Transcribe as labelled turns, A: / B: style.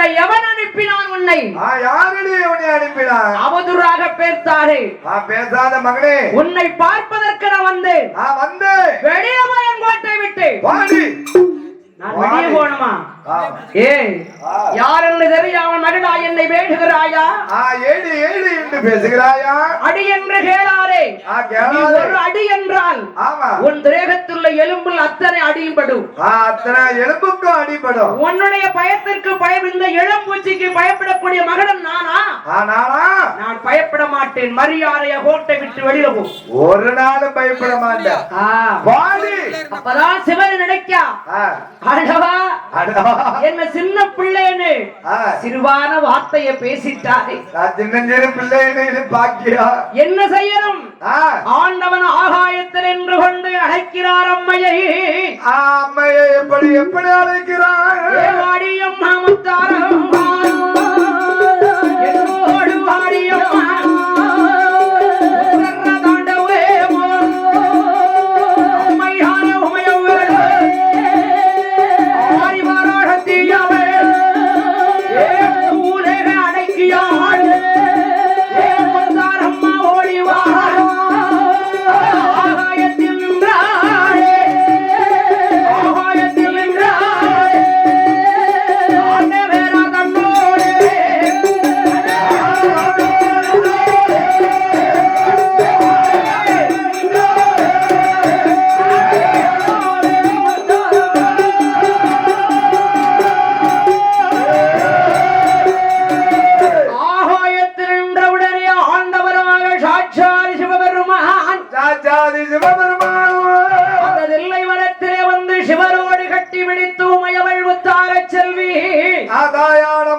A: சொல்ல எவன் அனுப்பினான் உன்னை?
B: அனுப்பினான்?
A: அவதூறாக
B: ஆ பேசாத மகனே
A: உன்னை பார்ப்பதற்கு நான் வந்தேன்.
B: ஆ வந்து
A: வெளியே கோட்டை விட்டு
B: வாடி.
A: நான் வெளியே போகணுமா?
B: ஆ.
A: யார் என்று தெரியாம? மகனா என்னை வேண்டுகிறாயா?
B: ஆ ஏடி ஏடி என்று பேசுகிறாயா?
A: அடி என்று கேளாரே ஒரு அடி என்றால் உன் தேகத்துள்ள எலும்பில் அத்தனை அடியும்
B: அத்தனை எலும்புக்கும் அடிபடும்.
A: உன்னுடைய பயத்திற்கு பயம் இந்த இளம்பூச்சிக்கு பயப்படக்கூடிய மகனம் நானா?
B: ஆனாலா
A: நான்? பயப்பட மாட்டேன். மரியாதைய கோட்டை விட்டு வெளியில போ.
B: ஒரு நாளும் பயப்பட மாட்டேன்.
A: அப்பதான் சிவன் நினைக்கா.
B: ஆ.
A: ஆண்டவா
B: அடா.
A: என்ன சின்ன பிள்ளைன்னு சிறுவான வார்த்தைய பேசிட்டாரே.
B: சின்னஞ்சிறு பிள்ளைன்னு பாக்கியா
A: என்ன செய்யணும்? ஆண்டவன் ஆகாயத்தில் நின்று கொண்டு அழைக்கிறார் அம்மையை.
B: அம்மையை எப்படி எப்படி அழைக்கிறார்? ಆದಾಯಾಣ